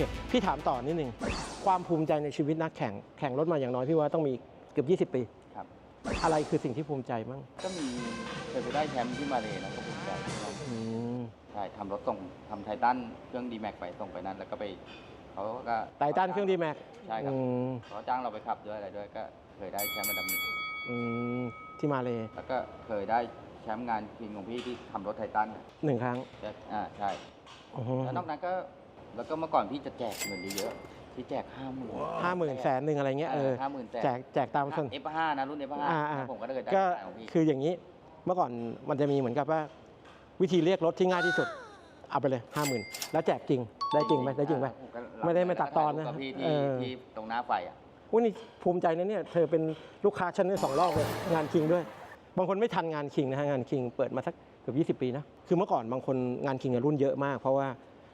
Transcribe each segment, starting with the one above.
เคพี่ถามต่อนิดนึงความภูมิใจในชีวิตนักแข่งแข่งรถมาอย่างน้อยพี่ว่าต้องมีเกือบ20 ปีครับ อะไรคือสิ่งที่ภูมิใจมั่งก็มีเคยไปได้แชมป์ที่มาเลยนะก็ภูมิใจอืมใช่ทำรถส่งทำไททันเครื่องดีแม็กไปส่งไปนั่นแล้วก็ไปเขาก็ไททันเครื่องดีแม็กใช่ครับเขาจ้างเราไปขับด้วยอะไรด้วยก็เคยได้แชมป์อันดับหนึ่งที่มาเลยแล้วก็เคยได้แชมป์งานคิงของพี่ที่ทำรถไททันน่ะหนึ่งครั้งก็อ่าใช่อือฮึแล้วนอกนั้นก็ แล้วก็เมื่อก่อนพี่จะแจกเงินเยอะๆที่แจกห้าหมื่นห้าหมื่นแสนหนึ่งอะไรเงี้ยเออห้าหมื่นแสนแจกแจกตามส่วน เอฟห้านะรุ่นเอฟห้าอ่าอ่า ผมก็ได้เคยได้ก็ของพี่คืออย่างนี้เมื่อก่อนมันจะมีเหมือนกับว่า วิธีเรียกรถที่ง่ายที่สุด เอาไปเลยห้าหมื่นแล้วแจกจริงได้จริงไหมได้จริงไหม อ่าผก็รับไม่ได้มาตัดตอนนะกับพี่ที่เออที่ตรงหน้าไฟอะวันนี้ภูมิใจนะเนี่ยเธอเป็นลูกค้าฉันในสองรอบเลยงานคิงด้วย บางคนไม่ทันงานคิงนะฮะงานคิงเปิดมาสักเกือบ20 ปีนะคือเมื่อก่อนบางคนงานคิงรุ่นเยอะมาก เพราะว่า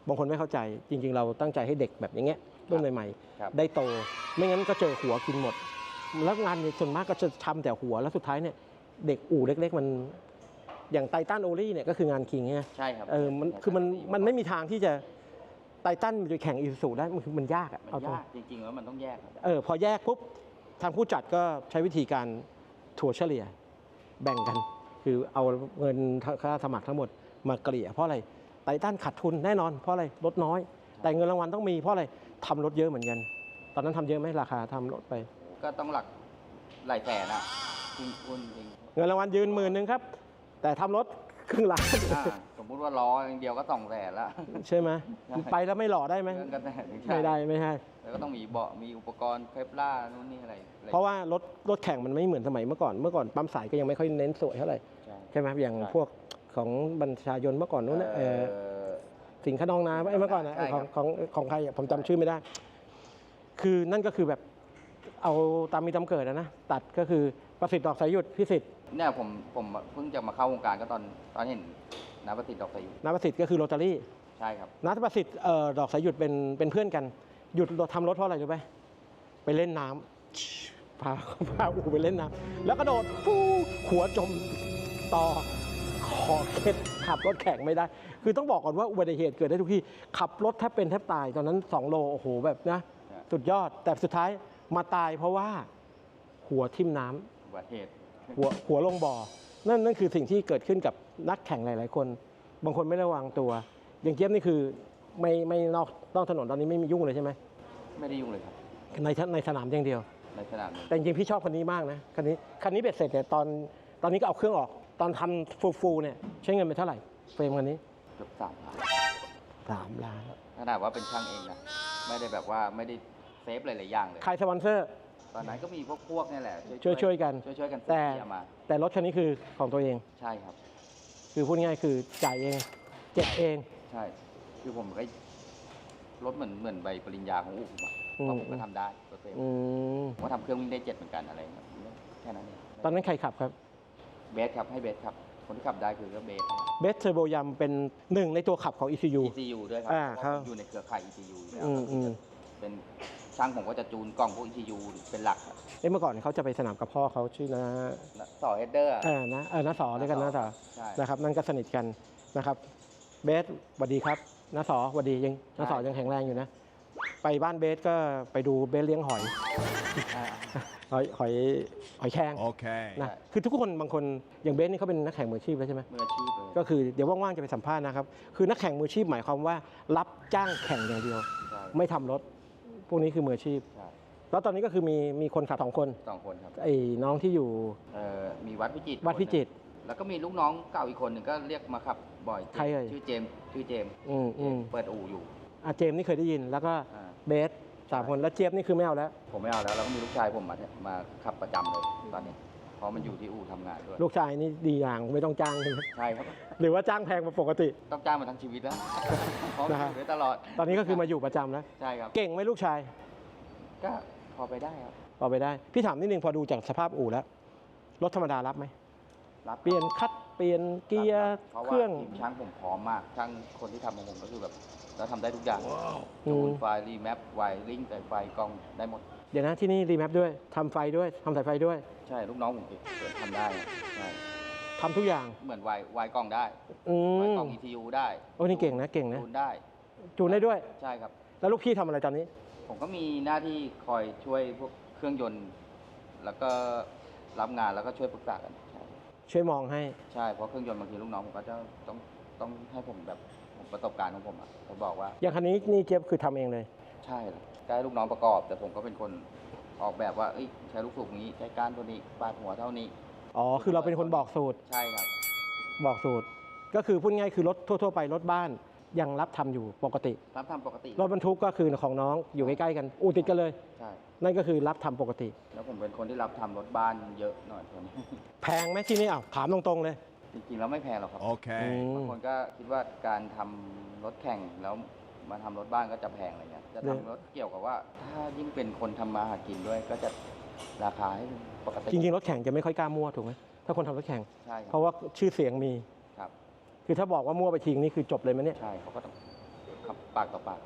บางคนไม่เข้าใจจริง ๆ เราตั้งใจให้เด็กแบบอย่างเงี้ยรุ่นใหม่ครับๆได้โต ไม่งั้นก็เจอหัวกินหมด แล้วงานเนี่ยส่วนมากก็จะทำแต่หัวแล้วสุดท้ายเนี่ยเด็กอู่เล็ก ๆ มันอย่างไททันโอลี่เนี่ยก็คืองานคิงไงใช่ครับเออมันคือมันมันไม่มีทางที่จะไททันจะแข่งอีซูได้มันคือมันยากอะมันเอาตรง ยากจริงๆแล้วมันต้องแยกครับ เออพอแยกปุ๊บทางผู้จัดก็ใช้วิธีการถั่วเฉลี่ยแบ่งกัน คือเอาเงินค่าสมัครทั้งหมดมาเกลี่ยเพราะอะไร ไททันขาดทุนแน่นอนเพราะอะไรลดน้อย แต่เงินรางวัลต้องมีเพราะอะไรทำรถเยอะเหมือนกัน ตอนนั้นทำเยอะไหมราคาทำรถไป ก็ต้องหลักหลายแสนอะจริงคุณจริงเงินรางวัลยืนหมื่นหนึ่งครับ แต่ทำรถครึ่งล้าน อ่าสมมุติว่าล้ออย่างเดียวก็สองแสนละ ใช่ไหมใช่ ไปแล้วไม่หล่อได้ไหมเรื่องกันแต่ถึงใช่ไม่ได้ไม่ใช่แล้วก็ต้องมีเบาะมีอุปกรณ์เคปล่านู่นนี่อะไรอไเพราะว่ารถรถแข่งมันไม่เหมือนสมัยเมื่อก่อน เมื่อก่อนปั๊มสายก็ยังไม่ค่อยเน้นสวยเท่าไหร่ใช่ ใช่ไหมอย่างใช่พวก ของบัญชายนเมื่อก่อนนู้นนะเอออสิงห์ขนองนาไอ้เมื่อก่อนนะใช่ไอ้ของครับของของใครอะผมจำชื่อไม่ได้ คือนั่นก็คือแบบเอาตามมีตามเกิดนะนะตัดก็คือประสิทธิ์ดอกสายหยุดพิสิทธิ์เนี่ยผมผมเพิ่งจะมาเข้าวงการก็ตอนตอนเห็นนาประสิทธิ์ดอกสายุนัประสิทธิ์ก็คือโรตารี่ใช่ครับนัประสิทธิ์เอ่อดอกสายหยุดเป็นเป็นเพื่อนกัน หยุดทำรถเพราะอะไรรู้ไหมไปเล่นน้ำพาพาอูไปเล่นน้ำแล้วกระโดดฟูหัวจมต่อ คอเคล็ดขับรถแข่งไม่ได้ คือต้องบอกก่อนว่าอุบัติเหตุเกิดได้ทุกที่ ขับรถแทบเป็นแทบตายตอนนั้น2โลโอ้โหแบบนะสุดยอด แต่สุดท้ายมาตายเพราะว่าหัวทิ่มน้ำอุบัติเหตุหัวหัวลงบ่อนั่นนั่นคือสิ่งที่เกิดขึ้นกับนักแข่งหลาย ๆ คน บางคนไม่ระวังตัว อย่างเจี๊ยบนี่คือไม่ไม่นอกนอกถนนตอนนี้ไม่มียุ่งเลยใช่ไหมไม่ได้ยุ่งเลยครับ ในในสนามอย่างเดียว ในสนามนี้แต่จริงๆพี่ชอบคันนี้มากนะคันนี้คันนี้เบ็ดเสร็จเนี่ยตอนตอนนี้ก็เอาเครื่องออก ตอนทำฟูฟูๆเนี่ยใช้เงินไปเท่าไหร่ เฟรมคันนี้เกือบสามล้านสามล้านขนาดว่าเป็นช่างเองนะไม่ได้แบบว่าไม่ได้เซฟหลายๆอย่างเลย ใครสปอนเซอร์ ตอนนั้นก็มีพวกพวกนี่แหละช่วยช่วยกัน ช่วยช่วยกันแต่ซื้อเบียร์มาแต่รถคันนี้คือของตัวเอง ใช่ครับ คือพูดง่ายๆคือจ่ายเองเจ็บเอง ใช่ คือผมก็รถเหมือนเหมือนใบปริญญาของอู่ผมอะอืม เพราะผมก็ทำได้รถเซฟอืมผมก็ทำเครื่องวิ่งได้เจ็ดเหมือนกันอะไรเงี้ยแค่นั้นเองตอนนั้นใครขับครับ เบสครับให้เบสครับคนที่ขับได้คือก็เบส เบสเทอร์โบยัมเป็นหนึ่งในตัวขับของ ECU ECU ด้วยครัอ่าเพครับ ราะผมอยู่ในเครือข่าย ECU อยู่แล้วอืมอืมเป็นช่างผมก็จะจูนกล่องพวก ECU เป็นหลักครับเอ้เมื่อก่อนเขาจะไปสนามกับพ่อเขาชื่อนะต่อเฮดเดอร์เออนะเออนะสอด้วยกันนะสอใช่นะครับ นั่นก็สนิทกันนะครับเบสสวัสดีครับนะสอสวัสดียังนะสอยังแข็งแรงอยู่นะ ไปบ้านเบสก็ไปดูเบสเลี้ยงหอยอ่า หอยหอยหอยแครง Okay. นะคือทุกคนบางคนอย่างเบสนี่เขาเป็นนักแข่งมืออาชีพแล้วใช่ไหมมืออาชีพเลยก็คือเดี๋ยวว่างๆจะไปสัมภาษณ์นะครับ คือนักแข่งมืออาชีพหมายความว่า รับจ้างแข่งอย่างเดียว ใช่ไม่ทำรถ พวกนี้คือมืออาชีพ ใช่แล้วตอนนี้ก็คือมีมีคนขับสองคนสองคนครับไอ้น้องที่อยู่ เอ่อมีวัดพิจิตรวัดพิจิตรแล้วก็มีลูกน้องเก่าอีกคนหนึ่งก็เรียกมาขับบ่อยใครเอ่ย ชื่อเจมส์ชื่อเจมส์อืมอืมเปิดอู่อยู่ อาเจมส์นี่เคยได้ยิน แล้วก็อ่า เบส สามคนแล้วเจี๊ยบนี่คือไม่เอาแล้ว ผมไม่เอาแล้ว แล้วก็มีลูกชายผมมามาขับประจำเลยตอนนี้ เพราะมันอยู่ที่อู่ทำงานด้วย ลูกชายนี่ดีอย่างไม่ต้องจ้างใช่ไหมใช่ครับ หรือว่าจ้างแพงกว่าปกติ ต้องจ้างมาทั้งชีวิตแล้วเพราะมันนะอฮะยู่ด้วยตลอด ตอนนี้ก็คือมาอยู่ประจำแล้ว ใช่ครับ เก่งไหมลูกชาย ก็พอไปได้ครับพอไปได้ พี่ถามนิดนึงพอดูจากสภาพอู่แล้ว รถธรรมดารับไหม รับเปลี่ยนคัดเปลี่ยนเกียร์เพราะเคว่ารื่องทีมช่างผมพร้อมมากช่างคนที่ทำของผมก็คือแบบแล้วทำได้ทุกอย่างอืจูมนไฟล์รีแมปไวริงแต่ไฟกล้องได้หมด เดี๋ยวนะที่นี่รีแมปด้วยทำไฟด้วยทำสายไฟด้วยใช่ลูกน้องผมเกิดทำได้ใช่ทำทุกอย่าง เหมือนไวไวกล้องได้อืไวมกล้อง ECU ได้โอ้นี่เก่งนะเก่งนะจูนได้จูนได้ด้วย ใช่ครับ แล้วลูกพี่ทำอะไรตอนนี้ ผมก็มีหน้าที่คอยช่วยพวกเครื่องยนต์ แล้วก็รับงานแล้วก็ช่วยปรึกษากันใช่ ช่วยมองให้ ใช่ เพราะเครื่องยนต์บางทีลูกน้องผมก็จะต้องต้องให้ผมแบบผมประสบการณ์ของผมอะเขาบอกว่า อย่างคันนี้นี่เจี๊ยบคือทำเองเลย ใช่เลยใกล้ลูกน้องประกอบ แต่ผมก็เป็นคนออกแบบว่าเอ้ยใช้ลูกสูบนี้ใช้ก้านตัวนี้ปาดหัวเท่านี้ อ๋อ คือเราเป็นคนบอกสูตร ใช่ครับ บอกสูตร ก็คือพูดง่ายๆคือรถทั่ว ๆ ไปรถบ้าน ยังรับทำอยู่ปกติ รับทำปกติ รถบรรทุกก็คือของน้องอยู่ใกล้ๆกัน อู่ติดกันเลย ใช่ นั่นก็คือรับทำปกติ แล้วผมเป็นคนที่รับทำรถบ้านเยอะหน่อยคนนี้ แพงไหมที่นี่อะถามตรงๆเลย จริงๆแล้วไม่แพงหรอกครับอื Okay. บางมคนก็คิดว่าการทำรถแข่งแล้วมาทำรถบ้านก็จะแพงอะไรเงี้ย จะเนี่ยทำรถเกี่ยวกับว่า ถ้ายิ่งเป็นคนทำมาหากินด้วยก็จะราคาให้ปกติจริงๆ รถแข่งจะไม่ค่อยกล้ามั่วถูกไหมถ้าคนทำรถแข่ง ใช่คเพรับราะว่าชื่อเสียงมี ครับคือถ้าบอกว่ามั่วไปทิ้งนี่คือจบเลยไหมเนี่ยใช่เขาก็ต้องขับปากต่อปาก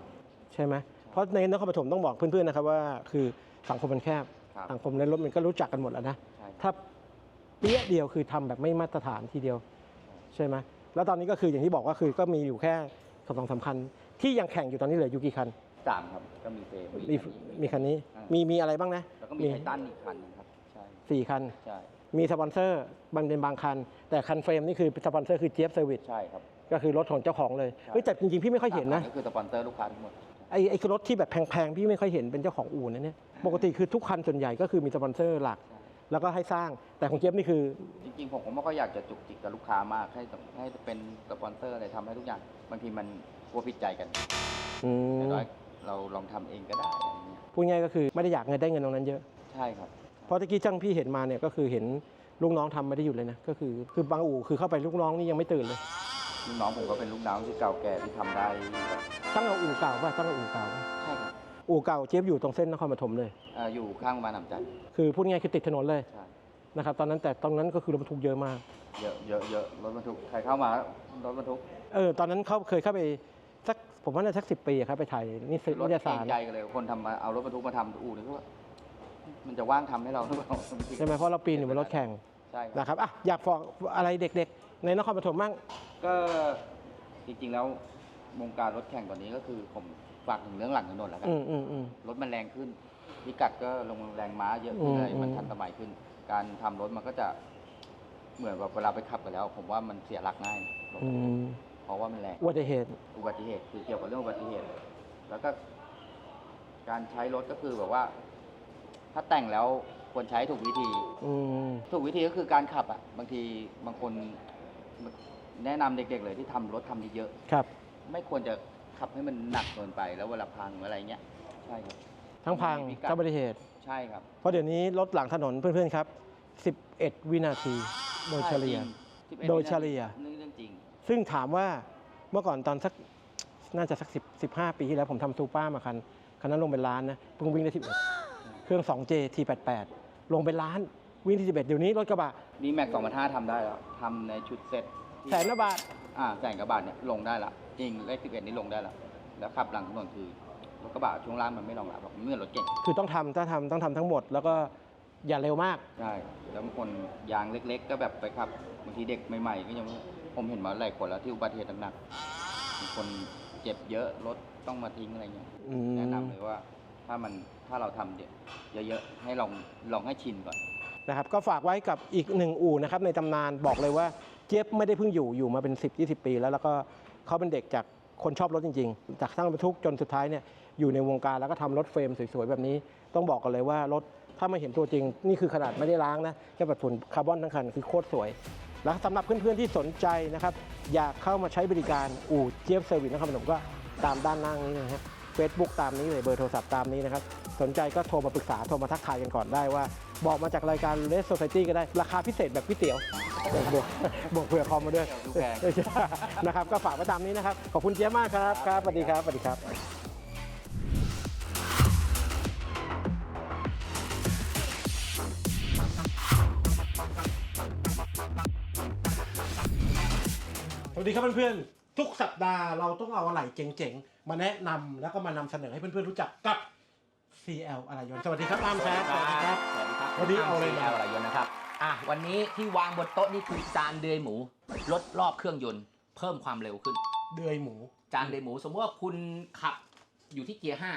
ใช่ไหมเพราะในนครปฐมต้องบอกเพื่อนๆนะครับว่า คือสังคมมันแคบครับสังคมในรถมันก็รู้จักกันหมดแล้วนะใช่ครับถ้าเปี้ยเดียวคือทำแบบไม่มาตรฐานทีเดียว ใช่ไหมแล้วตอนนี้ก็คืออย่างที่บอกว่าคือก็มีอยู่แค่สองสามคัน ที่ยังแข่งอยู่ตอนนี้เหลืออยู่กี่คันสามครับก็มีเฟรมมีมีคันนี้อ่ามีมีมีอะไรบ้างนะแล้วก็มีไททันอีกคันหนึงครับ ใช่สี่คัน ใช่ มีสปอนเซอร์บางเป็นบางคัน แต่คันเฟรมนี่คือสปอนเซอร์คือเจี๊ยบเซอร์วิสใช่ครับก็คือรถของเจ้าของเลยใช่เฮ้ยแต่จริงๆพี่ไม่ค่อยเห็นนะก็คือสปอนเซอร์ลูกค้าทั้งหมดไอ้ไอ้รถที่แบบแพงๆพี่ไม่ค่อยเห็นเป็นเจ้าของอู่นะเนี่ยปกติคือทุกคันส่วนใหญ่ก็คือมีสปอนเซอร์หลักใช่แล้วก็ให้สร้างแต่ของเจี๊ยบนี่คือ จริงๆผมก็ไม่ค่อยอยากจะจุกจิกกับลูกค้ามากให้ให้เป็นสปอนเซอร์อะไรทำให้ทุกอย่างบางทีมันกลัวผิดใจกันอืมแต่น้อยเราลองทำเองก็ได้อะไรเงี้ยพูดง่ายก็คือไม่ได้อยากเงินได้เงินตรงนั้นเยอะใช่ครับ เพราะตะกี้จ้างพี่เห็นมาเนี่ยก็คือเห็นลูกน้องทำไม่ได้หยุดเลยนะก็คือคือบางอู่คือเข้าไปลูกน้องนี่ยังไม่ตื่นเลย ลูกน้องผมก็เป็นลูกน้องที่เก่าแก่ที่ทำได้แบบตั้งเอาอู่เก่าป่ะตั้งเอาอู่เก่าป่ะใช่ครับอู่เก่าเจี๊ยบอยู่ตรงเส้นนครปฐมเลย เอ่ออยู่ข้างโรงพยาบาลหนำใจคือพูดง่ายคือติดถนนเลยใช่นะครับตอนนั้นแต่ตอนนั้นก็คือรถบรรทุกเยอะมาก เยอะเยอะเยอะรถบรรทุกใครเข้ามารถบรรทุกเออตอนนั้นเขาเคยเข้าไปสักผมว่าน่าจะสักสิปีอะครับไปถ่ายนิสิตรถนิตยเกรสางร ใจกันเลยคนทำมาเอารถบรรทุกมาทำอู่นี่ก็ว่า มันจะว่างทำให้เราหรือเปล่าใช่ไหมเพราะเราปีนอยู่บนรถแข่งใช่ครับนะครับอะอยากฝากอะไรเด็กๆ ในนครปฐมบ้าง ก็จริงๆแล้ววงการรถแข่งตอนนี้ก็คือผมฝากถึงเรื่องหลังถนนแล้วกันอืมอืมอืม รถมันแรงขึ้นพิกัดก็ลงแรงม้าเยอะขึ้นเลยอืม มันทันสมัยขึ้น การทำรถมันก็จะเหมือนแบบเวลาไปขับกันแล้ว ผมว่ามันเสียหลักง่ายนะรถอืมเพราะว่ามันแรง อุบัติเหตุ อุบัติเหตุคือเกี่ยวกับเรื่องอุบัติเหตุ แล้วก็การใช้รถก็คือแบบว่า ถ้าแต่งแล้วควรใช้ถูกวิธี อืมถูกวิธีก็คือการขับอะ บางทีบางคนแนะนำเด็กๆเลยที่ทำรถทำเยอะครับ ๆไม่ควรจะขับให้มันหนักเกินไปแล้วเวลาพังอะไรเงี้ยใช่ครับ ทั้งพังมีพิกัด ทั้งอุบัติเหตุ ใช่ครับเพราะเดี๋ยวนี้รถหลังถนนเพื่อนๆครับ 11 วินาทีโดยเฉลี่ย ใช่จริง11โดยเฉลี่ย นี่เรื่องจริง ซึ่งถามว่าเมื่อก่อนตอนสักน่าจะสัก10 15 ปีที่แล้วผมทำซูเปอร์มาคันคันนั้นลงเป็นล้านนะเพิ่งวิ่งได้11 เครื่อง 2J T88 ลงเป็นล้าน วิ่งที่ 11 เดี๋ยวนี้รถกระบะนี่แม็กสองพันห้าทำได้แล้วทำในชุดเซ็ตที่แสนละบาท อ่าแสนกว่าบาทเนี่ยลงได้ละจริงเลขสิบเอ็ดนี่ลงได้ละแล้วขับหลังถนนคือรถกระบะช่วงล่างมันไม่รองรับหรอกมันไม่เหมือนรถเก่งคือต้องทำต้องทำต้องทำทั้งหมด แล้วก็อย่าเร็วมาก ใช่แล้วบางคนยางเล็ก ๆ ก็แบบไปขับบางทีเด็กใหม่ๆก็ยังไม่ผมเห็นมาหลายคนแล้วที่อุบัติเหตุหนักๆบางคนเจ็บเยอะรถต้องมาทิ้งอะไรเงี้ยอืม แนะนำเลยว่าถ้ามัน ถ้าเราทำเยอะๆให้ลองลองให้ชินก่อน นะครับก็ฝากไว้กับอีกหนึ่งอู่นะครับในตำนานบอกเลยว่าเจี๊ยบไม่ได้เพิ่งอยู่อยู่มาเป็น 10 20 ปี แล้วแล้วก็เขาเป็นเด็กจากคนชอบรถจริง ๆ จากสร้างบรรทุกจนสุดท้ายเนี่ยอยู่ในวงการแล้วก็ทำรถเฟรมสวยๆแบบนี้ ต้องบอกกันเลยว่ารถถ้ามาเห็นตัวจริง นี่คือขนาดไม่ได้ล้างนะแค่ปัดฝุ่นคาร์บอนทั้งคันคือโคตรสวย แล้วสำหรับเพื่อนๆที่สนใจนะครับอยากเข้ามาใช้บริการอู่เจี๊ยบเซอร์วิสนะครับผมก็ตามด้านล่างนี้นะฮะเฟซบุ๊กตามนี้เลยเบอร์โทรศัพท์ตามนี้นะครับ สนใจก็โทรมาปรึกษาโทรมาทักทายกันก่อนได้ว่า บอกมาจากรายการ Red Society ก็ได้ราคาพิเศษแบบพี่เตี๋ยวบวกบวกบวกเผื่อคอมมาด้วยดูแพง นะครับก็ฝากไว้ตามนี้นะครับขอบคุณเจี๊ยบมากครับครับสวัสดีครับสวัสดีครับสวัสดีครับเพื่อนๆทุกสัปดาห์เราต้องเอาอะไรเจ๋งๆ มาแนะนำแล้วก็มานำเสนอให้เพื่อนๆรู้จักกับ CL อะไรยนต์สวัสดีครับอามครับสวัสดีครับ สวัสดีครับวันนี้เอาอะไรมาอะไรยนต์นะครับ อะ วันนี้ที่วางบนโต๊ะนี่คือจานเดือยหมู ลดรอบเครื่องยนต์ เพิ่มความเร็วขึ้น เดือยหมู จานเดือยหมู สมมติว่าคุณขับอยู่ที่เกียร์ห้า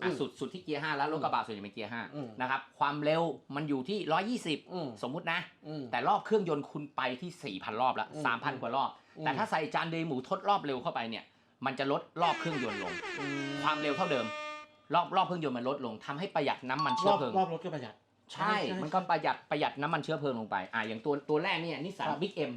อือะมสุดสุดที่เกียร์ห้าแล้วรถกระบะส่วนใหญ่เป็นเกียร์ห้าอืมนะครับ ความเร็วมันอยู่ที่ร้อยี่สิบอืมสมมุตินะอืมแต่รอบเครื่องยนต์คุณไปที่4,000รอบแล้วอืม3,000กว่ารอบอืมแต่ถ้าใส่จานเดย์หมูทดรอบเร็วเข้าไปเนี่ย มันจะลดรอบเครื่องยนต์ลง ความเร็วเท่าเดิม รอบรอบเครื่องยนต์มันลดลงทำให้ประหยัดน้ำมันรเชื้ออบเพลิงรอบรถก็ประหยัด ใช่ มันก็ประหยัดประหยัดน้ำมันเชื้อเพลิงลงไปอ่าอย่างตัวตัวแรกเนี่ยนิสสันครับบิ๊กเอ็ม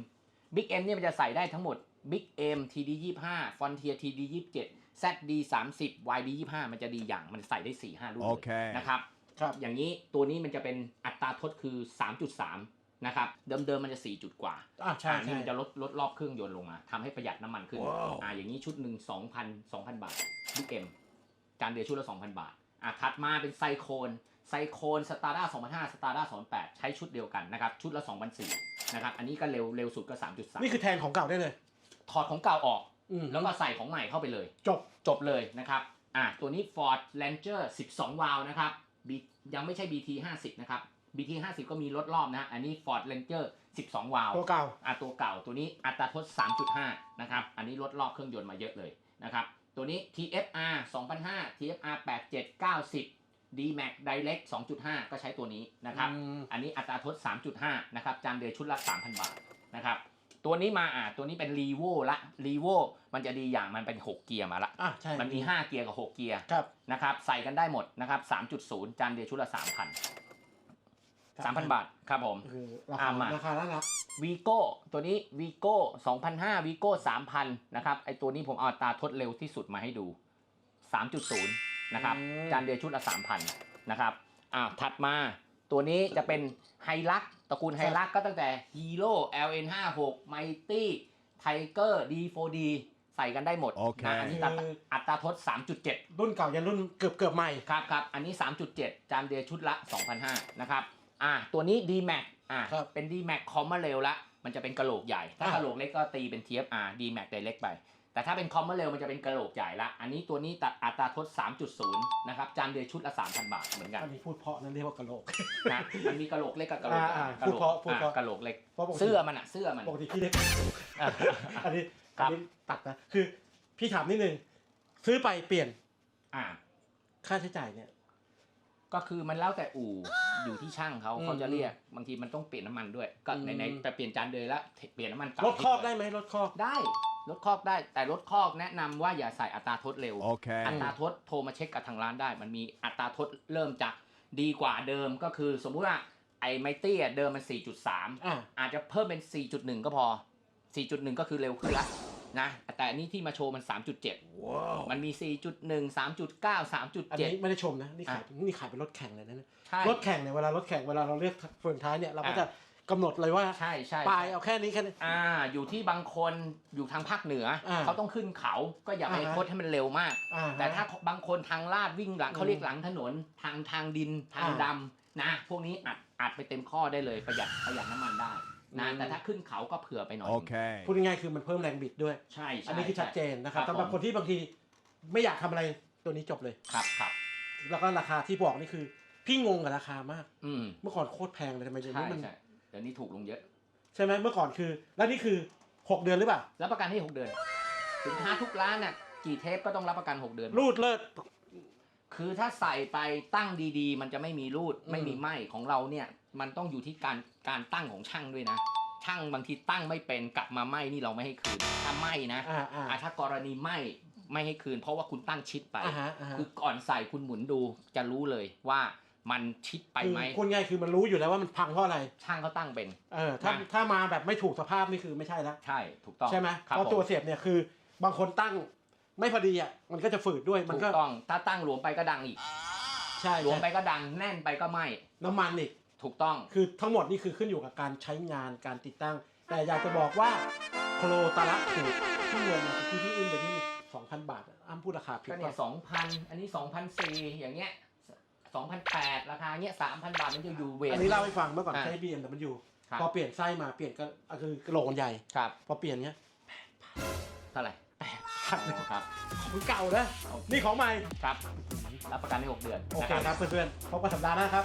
บิ๊กเอ็มเนี่ยมันจะใส่ได้ทั้งหมด Big M TD 25 Frontier TD 27 ZD 30 YD 25มันจะดีอย่างมันใส่ได้4 5รุ่นเลย Okay. นะครับครับอย่างนี้ตัวนี้มันจะเป็นอัตราทดคือ 3.3 นะครับ เดิมๆมันจะ 4 จุดกว่าอ่าใช่อ่านี่ใช่มันจะลดลดรอบเครื่องยนต์ลงมาทำให้ประหยัดน้ำมันขึ้นว้าวอ่าอย่างนี้ชุดหนึ่ง2,000 2,000 บาทบิ๊กเอ็ม จานเดียวชุดละ 2,000 บาทอะถัดมาเป็นไซโคนไซโคนสตาร์ด้า2005สตาร์ด้า2008ใช้ชุดเดียวกันนะครับชุดละ2,004นะครับอันนี้ก็เร็วเร็วสุดก็ 3.3 นี่คือแทนของเก่าได้เลย ถอดของเก่าออกอืมแล้วก็ใส่ของใหม่เข้าไปเลย จบจบเลยนะครับอะตัวนี้ Ford Ranger 12 วาล์วนะครับ B ยังไม่ใช่ BT 50นะครับ BT 50ก็มีลดรอบนะอันนี้ Ford Ranger 12 วาล์ว ตัวเก่า อะตัวเก่าตัวนี้อัตราทด 3.5 นะครับ อันนี้ลดรอบเครื่องยนต์มาเยอะเลยนะครับ ตัวนี้ TFR 2005 TFR 87 90 DMAX Direct 2.5 ก็ใช้ตัวนี้นะครับอืมอันนี้อัตราทด 3.5 นะครับ จานเดือนชุดละ 3,000 บาทนะครับ ตัวนี้มาอะตัวนี้เป็น r e v o ละ r e v o มันจะดีอย่างมันเป็น 6 เกียร์มาละอะใช่มันมี 5 เกียร์กับ 6 เกียร์ครับนะครับ ใส่กันได้หมดนะครับ 3.0 จานเดียวชุดละ 3,000 3,000 บาทครับผมคือราอะคามาราคาน่ารัก วีโก้ตัวนี้วีโก้2,500วีโก้3,000 นะครับ ไอตัวนี้ผมเอาอัตราทดเร็วที่สุดมาให้ดู 3.0 นะครับอืมจานเดียวชุดละ 3,000 นะครับ อ่าถัดมาตัวนี้จะเป็นไฮลักตระกูลไฮลักก็ตั้งแต่ Hero LN56 Mighty Tiger D4D ใส่กันได้หมดโอเคนะอันนี้ตัดอัตราทด 3.7 รุ่นเก่ายันรุ่นเกือบเกือบใหม่ ครับครับ อันนี้ 3.7 จานเดียวชุดละ 2,500 นะครับ อ่าตัวนี้ D-Max อ่าครับเป็น D-Max คอมมาเร็วละมันจะเป็นกระโหลกใหญ่ ถ้าอะกระโหลกเล็กก็ตีเป็น TFR D-Max Direct ไป แต่ถ้าเป็นคอมมาเร็วมันจะเป็นกระโหลกใหญ่ละอันนี้ตัวนี้ตัดอัตราทด 3.0 นะครับจานเดียวชุดละ3,000 บาทเหมือนกันอันนี้พูดเพราะนั่นเรียกว่ากะโหลกนะมันมีกระโหลกเล็กกับกระโหลกใหญ่อ่าอ่ากระโหลพูดเพราะกพูดเพราะอ่กระโหลกเล็กเพราะปกติเสื้อมันอะเสื้อมันปกติพี่เล็กอะอันนี้ครัอับนนี้ตัดนะคือพี่ถามนิดนึงซื้อไปเปลี่ยน อ่า ค่าใช้จ่ายเนี่ย ก็คือมันแล้วแต่อู่อยู่ที่ช่างเขาอืมเขาจะเรียกบางทีมันต้องเปลี่ยนน้ำมันด้วย ก็อืมไหนๆแต่เปลี่ยนจานเดือนแล้วเปลี่ยนน้ำมันเก่ารถคอกได้ไหมรถคอกได้รถคอกได้แต่รถคอกแนะนำว่าอย่าใส่อัตราทดเร็ว Okay. อัตราทดโทรมาเช็คกับทางร้านได้ มันมีอัตราทดเริ่มจากดีกว่าเดิมก็คือสมมุติว่าไอ้ไมตี้อะเดิมมัน 4.3อ่าอาจจะเพิ่มเป็น 4.1 ก็พอ 4.1 ก็คือเร็วขึ้นละ นะแต่อันนี้ที่มาโชว์มัน 3.7 Wow. มันมี 4.1 3.9อันนี้3.7ไม่ได้ชมนะ นี่ขายอะนี่ขายเป็นรถแข่งเลยนะเนี่ยใช่รถแข่งเนี่ยเวลารถแข่งเวลาเราเลือกเฟืองท้ายเนี่ยเราก็อะจะกำหนดเลยว่าใช่ใช่ปลายเอาแค่นี้แค่นี้อ่า อยู่ที่บางคนอยู่ทางภาคเหนืออาเขาต้องขึ้นเขาก็อย่าไปอ่าฮะทดให้มันเร็วมากอ่าแต่ถ้าบางคนทางลาดวิ่งหลังอืมเขาเรียกหลังถนนทางทางดินทางอ่าดำนะ พวกนี้อัดอัดไปเต็มข้อได้เลยประหยัดประหยัดน้ำมันได้ นะอืมแต่ถ้าขึ้นเขาก็เผื่อไปหน่อย Okay. พูดง่ายๆคือมันเพิ่มแรงบิดด้วย ใช่ใช่อันนี้คือชัดเจนนะครับครับสำหรับผมคนที่บางทีไม่อยากทำอะไรตัวนี้จบเลย ครับครับแล้วก็ราคาที่บอกนี่คือ พี่งงกับราคามาก อืมเมื่อก่อนโคตรแพงเลยทำไมเดี๋ยวใช่นี้มันใช่เดี๋ยวนี้ถูกลงเยอะ ใช่ไหมเมื่อก่อนคือ แล้วนี่คือ 6 เดือนหรือเปล่า รับประกันให้หกเดือน สินค้าทุกร้านน่ะกี่เทปก็ต้องรับประกันหกเดือน รูดเลิศ คือถ้าใส่ไปตั้งดีๆ มันจะไม่มีรูดอืมไม่มีไหมของเราเนี่ย มันต้องอยู่ที่การการตั้งของช่างด้วยนะ ช่างบางทีตั้งไม่เป็นกลับมาไหมนี่เราไม่ให้คืน ถ้าไหมนะอ่าอ่า อะถ้ากรณีไหมไม่ให้คืน เพราะว่าคุณตั้งชิดไป อ่าฮะอ่าฮะคือก่อนใส่คุณหมุนดูจะรู้เลยว่ามันชิดไปคือไหมพูดง่ายคือมันรู้อยู่แล้วว่ามันพังเพราะอะไร ช่างเขาตั้งเป็น เออถ้านะ ถ้ามาแบบไม่ถูกสภาพนี่คือไม่ใช่แล้วใช่ถูกต้องใช่ไหมครับเพราะผมตัวเสียบเนี่ยคือบางคนตั้งไม่พอดีอะมันก็จะฝืดด้วยมันถูก็กต้องถ้าตั้งหลวมไปก็ดังอีก ใช่หลวมไปใช่ก็ดังแน่นไปก็ไหมน้ำมันอีก ถูกต้อง คือทั้งหมดนี่คือขึ้นอยู่กับการใช้งานการติดตั้ง แต่อยากจะบอกว่าโครตาละถูกที่รวมที่พี่อึ้งไปนี่สองพันบาทอะอ้ำพูดราคาผิดก็เนี่ยป่ะสองพันอันนี้สองพันสี่อย่างเงี้ยสองพันแปดราคาเนี้ยสามพันบาทมันจะอยู่เวทอันนี้เล่าให้ฟังเมื่อก่อนอะใช้บีเอ็มแต่มันอยู่ครับพอเปลี่ยนไส้มาเปลี่ยนก็อะคือกระโหลกมันใหญ่ครับพอเปลี่ยนเนี้ยเท่าไหร่พันครับของเก่านะโอเคนี่ของใหม่ครับรับประกันให้หกเดือนโอเคนะครับครับเพื่อนๆพบกันสัปดาห์หน้าครับ